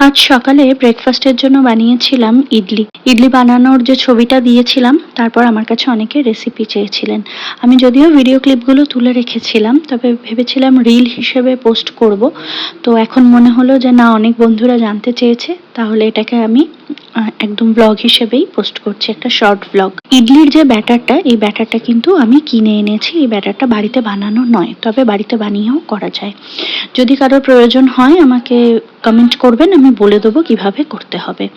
আজ সকালে ব্রেকফাস্টের জন্য বানিয়েছিলাম ইডলি। ইডলি বানানোর যে ছবিটা দিয়েছিলাম, তারপর আমার কাছে অনেকে রেসিপি চেয়েছিলেন। আমি যদিও ভিডিও ক্লিপগুলো তুলে রেখেছিলাম, তবে ভেবেছিলাম রিল হিসেবে পোস্ট করব। তো এখন মনে হলো যে না, অনেক বন্ধুরা জানতে চেয়েছে, তাহলে এটাকে আমি একদম ব্লগ হিসেবেই পোস্ট করছি একটা শর্ট ব্লগ ইডলির যে ব্যাটারটা, এই ব্যাটারটা কিন্তু আমি কিনে এনেছি, এই ব্যাটারটা বাড়িতে বানানো নয়, তবে বাড়িতে বানিয়েও করা যায়। যদি কারোর প্রয়োজন হয়, আমাকে কমেন্ট করবেন, আমি বলে দেবো কীভাবে করতে হবে।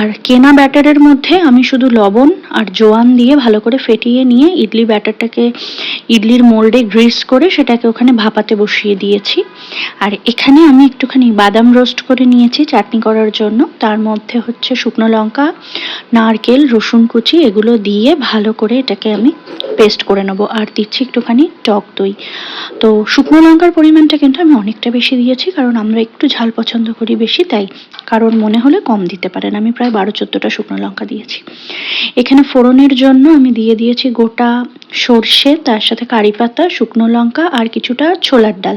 আর কেনা ব্যাটারের মধ্যে আমি শুধু লবণ আর জোয়ান দিয়ে ভালো করে ফেটিয়ে নিয়ে ইডলি ব্যাটারটাকে ইডলির মোল্ডে গ্রিস করে সেটাকে ওখানে ভাপাতে বসিয়ে দিয়েছি। আর এখানে আমি একটুখানি বাদাম রোস্ট করে নিয়েছি চাটনি করার জন্য। তার মধ্যে হচ্ছে শুকনো লঙ্কা, নারকেল, রসুন কুচি এগুলো দিয়ে ভালো করে এটাকে আমি পেস্ট করে নেব। আর দিচ্ছি একটুখানি টক দই। তো শুকনো লঙ্কার পরিমাণটা কিন্তু আমি অনেকটা বেশি দিয়েছি কারণ আমরা একটু ঝাল পছন্দ করি বেশি, তাই কারণ মনে হলে কম দিতে পারেন। আমি প্রায় বারো চোদ্দোটা শুকনো লঙ্কা দিয়েছি। এখানে ফোড়নের জন্য আমি দিয়ে দিয়েছি গোটা সর্ষে, তার সাথে কারি পাতা, শুকনো লঙ্কা আর কিছুটা ছোলার ডাল।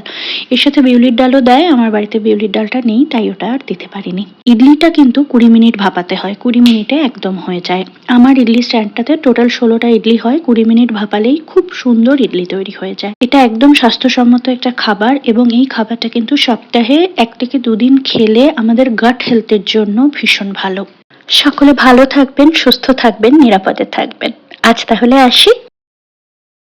এর সাথে বিউলির ডালও দেয়, আমার বাড়িতে বিউলির ডালটা নেই, তাই ওটা আর দিতে পারিনি। ইডলিটা কিন্তু কুড়ি মিনিট ভাপাতে হয়, কুড়ি মিনিটে একদম হয়ে যায়। আমার ইডলি স্ট্যান্ডটাতে টোটাল ষোলোটা ইডলি হয়, কুড়ি মিনিট ভাপালেই খুব সুন্দর ইডলি তৈরি হয়ে যায়। এটা একদম স্বাস্থ্যসম্মত একটা খাবার এবং এই খাবারটা কিন্তু সপ্তাহে এক থেকে দুদিন খেলে আমাদের গাট হেলথের জন্য ভীষণ ভালো। সকলে ভালো থাকবেন সুস্থ থাকবেন নিরাপদে থাকবেন। আজ তাহলে আসি।